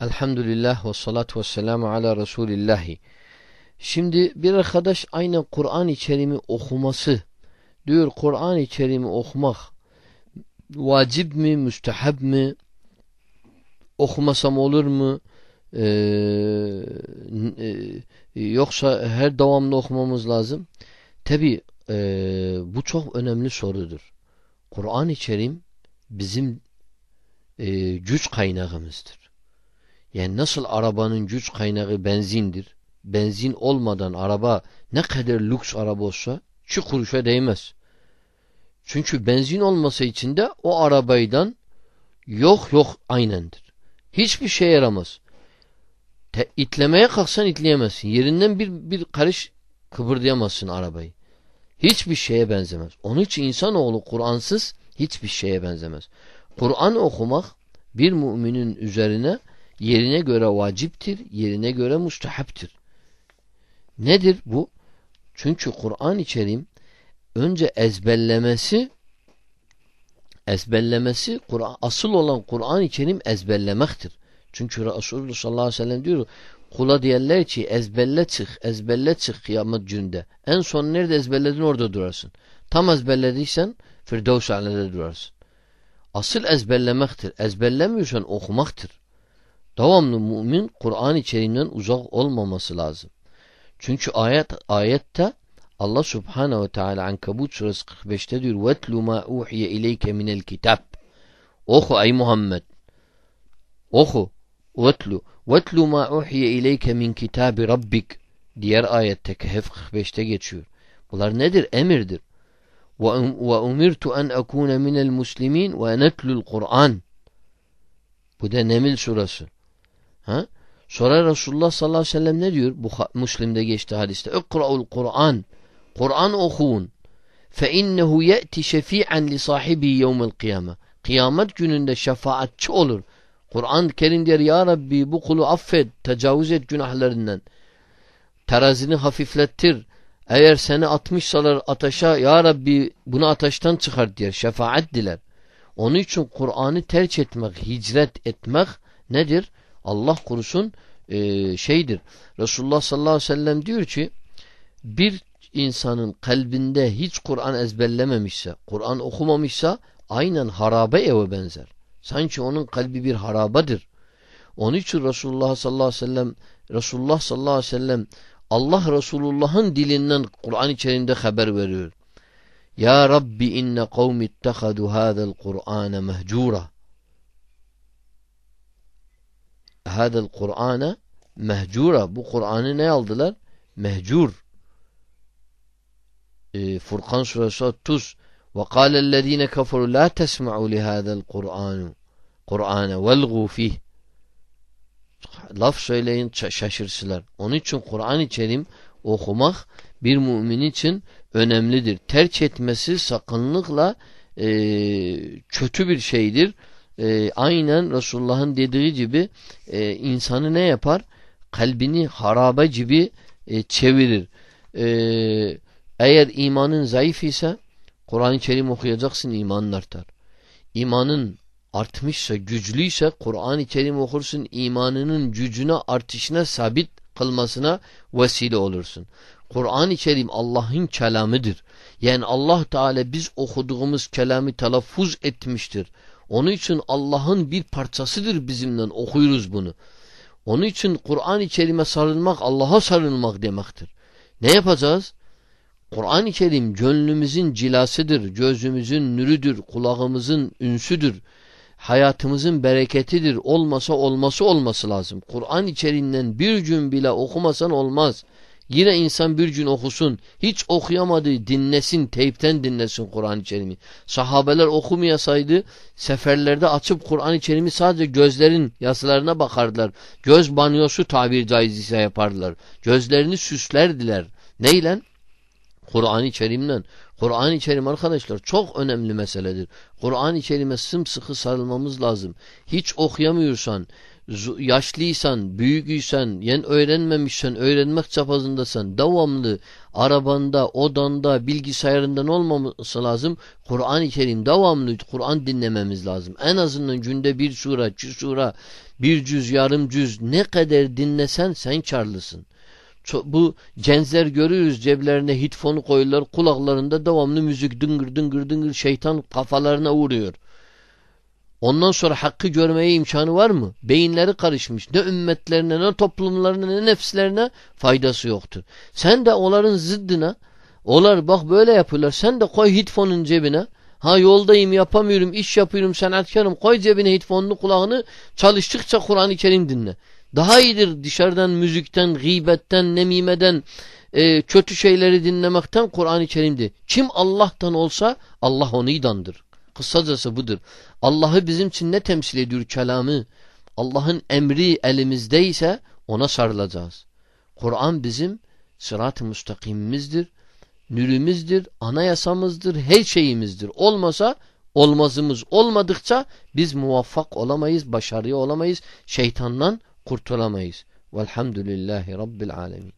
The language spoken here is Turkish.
Elhamdülillah ve salatu ve selamu ala Resulillahi. Şimdi bir arkadaş aynen Kur'an-ı Kerim'i okuması diyor Kur'an-ı Kerim'i okumak vacip mi, müstehab mi? Okumasam olur mu? Ee, e, yoksa her devamlı okumamız lazım. Tabi e, bu çok önemli sorudur. Kur'an-ı Kerim bizim e, güç kaynağımızdır. Yani nasıl arabanın güç kaynağı benzindir. Benzin olmadan araba ne kadar lüks araba olsa şu kuruşa değmez. Çünkü benzin olmasa içinde o arabaydan yok yok aynendir. Hiçbir şey yaramaz. Te, itlemeye kalksan itleyemezsin. Yerinden bir, bir karış kıpırdayamazsın arabayı. Hiçbir şeye benzemez. Onun için insanoğlu Kur'ansız hiçbir şeye benzemez. Kur'an okumak bir müminin üzerine yerine göre vaciptir, yerine göre müstehaptir. Nedir bu? Çünkü Kur'an-ı önce ezberlemesi ezberlemesi Kur'an asıl olan Kur'an-ı Kerim ezberlemektir. Çünkü Resulullah sallallahu aleyhi ve sellem diyor kula diyorlar ki ezberle çık, ezberle çık kıyamet gününde. En son nerede ezberledin orada durarsın. Tam ezberlediysen Firdevs alede durarsın. Asıl ezberlemektir. Ezberlemiyorsan okumaktır. Devamlı mümin Kur'an-ı Kerim'den uzak olmaması lazım. Çünkü ayet ayette Allah Subhanahu ve Teala Ankabut suresi 45'te diyor: "Vetlu ma uhiye ileyke minel kitab." Oku ey Muhammed. Oku. Vetlu. Vetlu ma uhiye ileyke min kitabi rabbik. Diğer ayette Kehf 45'te geçiyor. Bunlar nedir? Emirdir. Ve umirtu en ekune minel muslimin ve netlul Kur'an. Bu da Nemil suresi. Ha? Sonra Resulullah sallallahu aleyhi ve sellem ne diyor? Bu Müslim'de geçti hadiste. İkra'ul Kur'an. Kur'an okuyun. Fe innehu ye'ti şefi'an li sahibi yevmel kıyame. Kıyamet gününde şefaatçi olur. Kur'an Kerim der ya Rabbi bu kulu affet, tecavüz et günahlarından. Terazini hafiflettir. Eğer seni atmışsalar ateşe ya Rabbi bunu ateşten çıkar diyor. Şefaat diler. Onun için Kur'an'ı terk etmek, hicret etmek nedir? Allah korusun e, şeydir. Resulullah sallallahu aleyhi ve sellem diyor ki bir insanın kalbinde hiç Kur'an ezberlememişse, Kur'an okumamışsa aynen harabe eve benzer. Sanki onun kalbi bir harabadır. Onun için Resulullah sallallahu aleyhi ve sellem Resulullah sallallahu aleyhi ve sellem Allah Resulullah'ın dilinden Kur'an-ı Kerim'de haber veriyor. Ya Rabbi inne kavmi ittehadu hâzel Kur'ane mehcura. Hâzel Kur'ane mehcura. Bu Kur'an'ı ne aldılar? Mehcur. Ee, Furkan suresi 30 وقال الذين كفروا لا تسمعوا لهذا القرآن Kur'an'a velgu fih laf söyleyin şaşırsılar. Onun için Kur'an-ı Kerim okumak bir mümin için önemlidir. Terk etmesi sakınlıkla e, kötü bir şeydir. E, aynen Resulullah'ın dediği gibi e, insanı ne yapar? Kalbini harabe gibi e, çevirir. E, eğer imanın zayıf ise Kur'an-ı Kerim okuyacaksın imanın artar. İmanın artmışsa, güçlüyse Kur'an-ı Kerim okursun imanının gücüne artışına sabit kılmasına vesile olursun. Kur'an-ı Kerim Allah'ın kelamıdır. Yani Allah Teala biz okuduğumuz kelamı telaffuz etmiştir. Onun için Allah'ın bir parçasıdır bizimden okuyoruz bunu. Onun için Kur'an-ı Kerim'e sarılmak Allah'a sarılmak demektir. Ne yapacağız? Kur'an-ı Kerim gönlümüzün cilasıdır, gözümüzün nürüdür, kulağımızın ünsüdür hayatımızın bereketidir. Olmasa olması olması lazım. Kur'an içeriğinden bir gün bile okumasan olmaz. Yine insan bir gün okusun. Hiç okuyamadığı dinlesin, teypten dinlesin Kur'an-ı Kerim'i. Sahabeler okumayasaydı seferlerde açıp Kur'an-ı Kerim'i sadece gözlerin yaslarına bakardılar. Göz banyosu tabir caiz ise yapardılar. Gözlerini süslerdiler. Neyle? Kur'an-ı Kerim'den. Kur'an-ı Kerim arkadaşlar çok önemli meseledir. Kur'an-ı Kerim'e sımsıkı sarılmamız lazım. Hiç okuyamıyorsan, yaşlıysan, büyüküysen, yen öğrenmemişsen, öğrenmek çapazındasın, devamlı arabanda, odanda, bilgisayarından olmaması lazım. Kur'an-ı Kerim devamlı Kur'an dinlememiz lazım. En azından günde bir sure, iki sure, bir cüz, yarım cüz ne kadar dinlesen sen karlısın. Bu gençler görüyoruz ceblerine hitfonu koyuyorlar kulaklarında devamlı müzik dıngır dıngır dıngır şeytan kafalarına vuruyor. Ondan sonra hakkı görmeye imkanı var mı? Beyinleri karışmış. Ne ümmetlerine, ne toplumlarına, ne nefslerine faydası yoktur. Sen de onların zıddına, onlar bak böyle yapıyorlar. Sen de koy hitfonun cebine. Ha yoldayım, yapamıyorum, iş yapıyorum, sanatkarım. Koy cebine hitfonunu, kulağını. Çalıştıkça Kur'an-ı Kerim dinle. Daha iyidir dışarıdan müzikten, gıybetten, nemimeden, e, kötü şeyleri dinlemekten Kur'an-ı Kerim'di. Kim Allah'tan olsa Allah onu idandır. Kısacası budur. Allah'ı bizim için ne temsil ediyor kelamı? Allah'ın emri elimizdeyse ona sarılacağız. Kur'an bizim sırat-ı müstakimimizdir, nürümüzdür, anayasamızdır, her şeyimizdir. Olmasa olmazımız olmadıkça biz muvaffak olamayız, başarıya olamayız, şeytandan kurtulamayız. Velhamdülillahi Rabbil alemin.